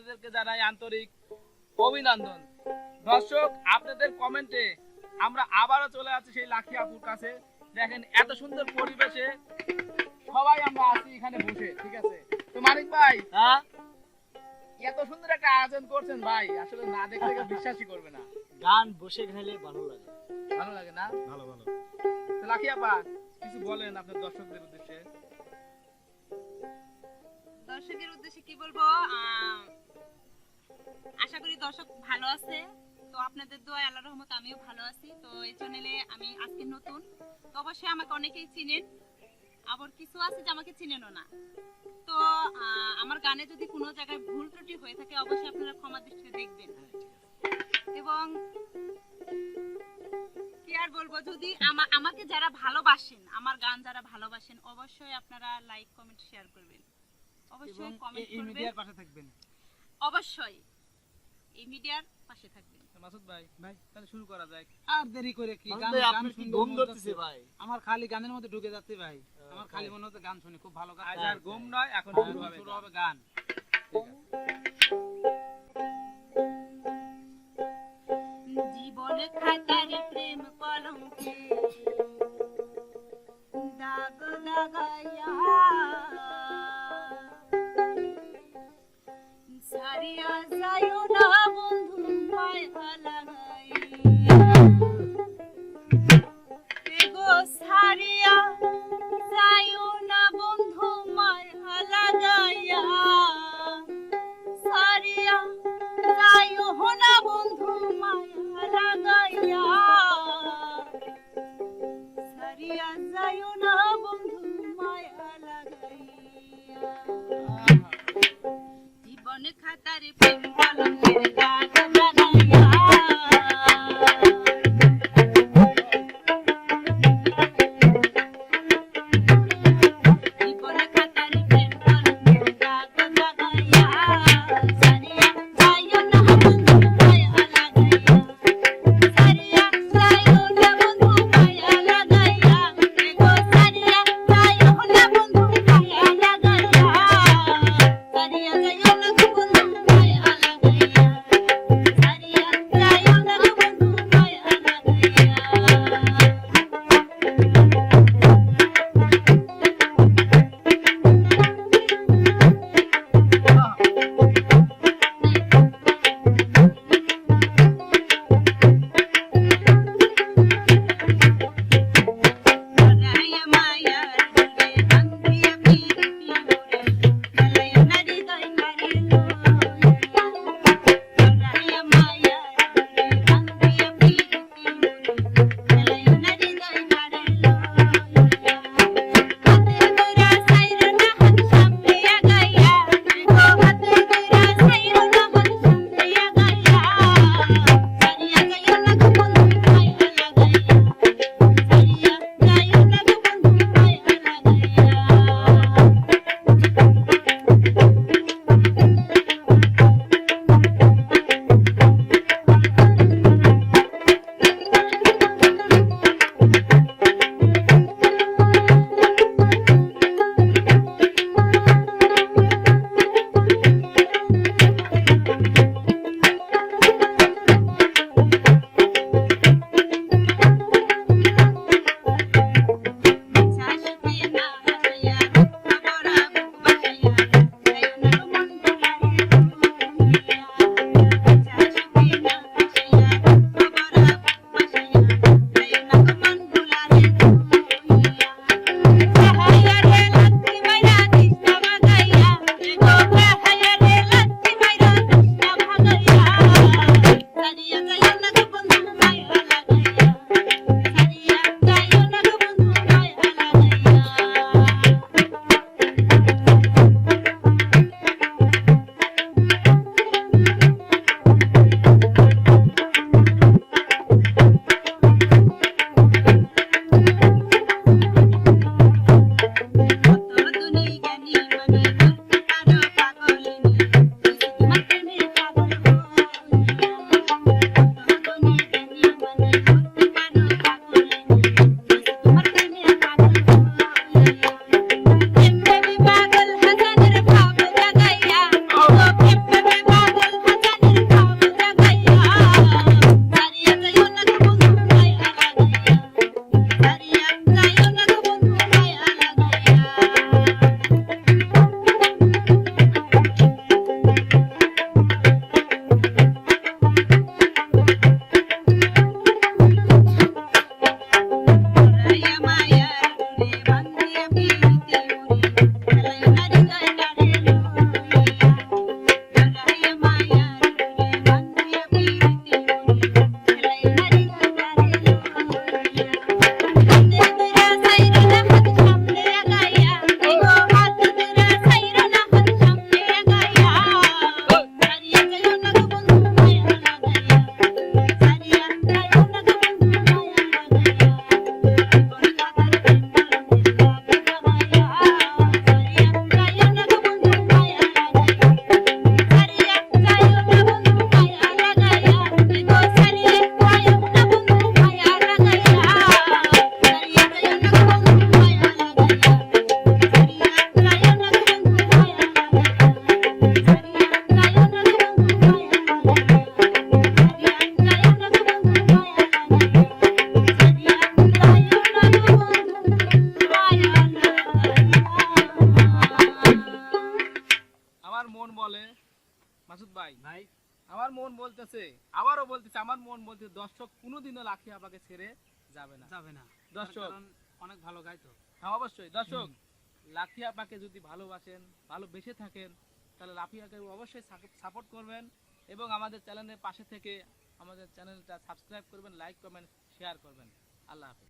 আপনাদেরকে জানাই আন্তরিক অভিনন্দন। দর্শক আপনাদের কমেন্টে আমরা আবারও চলে আসছি সেই লাখি আপুর কাছে। দেখেন এত সুন্দর পরিবেশে সবাই আমরা আছি এখানে বসে ঠিক আছে? তো মানিক ভাই হ্যাঁ? এত সুন্দর একটা আয়োজন করছেন ভাই আসলে না দেখলে কেউ বিশ্বাসই করবে না। গান বসে খেলে ভালো লাগে। ভালো লাগে না? ভালো ভালো। তো লাখি আপা কিছু বলেন আপনার দর্শকদের উদ্দেশ্যে। দর্শকের উদ্দেশ্যে কি বলব? দর্শক ভালো আছে? তো আপনাদের দোয়া আল্লাহ রহমত আমিও ভালো আছি। তো এই চ্যানেলে আমি আজকে নতুন। তো অবশ্যই আমাকে অনেকেই চিনেন। আবার কিছু আছে যে আমাকে চিনেনও না। তো আমার গানে যদি কোনো জায়গায় ভুল ত্রুটি হয়ে থাকে অবশ্যই আপনারা ক্ষমা দৃষ্টিতে দেখবেন। এবং কি আর বলব যদি আমাকে যারা ভালোবাসেন আমার গান যারা ভালোবাসেন অবশ্যই আপনারা লাইক কমেন্ট শেয়ার করবেন। অবশ্যই কমেন্ট করবেন। পাশে থাকবেন। অবশ্যই। এই মিডিয়ার পাশে থাকবেন। মাসুদ ভাই ভাই তাহলে শুরু করা যাক। আর দেরি করে কি গান গান ঘুম ধরতেছে ভাই? আমার খালি গানের মধ্যে ঢুকে যাচ্ছে ভাই। আমার খালি মনে হচ্ছে গান শুনি খুব ভালো গান। আজ আর ঘুম নয় এখন শুরু হবে শুরু হবে গান। জীবন খাতার প্রেম কলঙ্কে। দাগ লাগাইয়া সারিয়া যাইও না বন্ধু লাগাইয়া। জীবন খাতারে প্রেম দাগ বলছে আবারও বলতেছে আমার মন বলছে দর্শক কোনোদিনও লাখি আপাকে ছেড়ে যাবে না। যাবে না। দর্শক। অনেক ভালো গায় তো। হ্যাঁ অবশ্যই। দর্শক লাখি আপাকে যদি ভালোবাসেন ভালোবেসে থাকেন তাহলে লাফিয়াকে অবশ্যই সাপোর্ট করবেন এবং আমাদের চ্যানেলের পাশে থেকে আমাদের চ্যানেলটা সাবস্ক্রাইব করবেন লাইক কমেন্ট শেয়ার করবেন। আল্লাহ হাফেজ।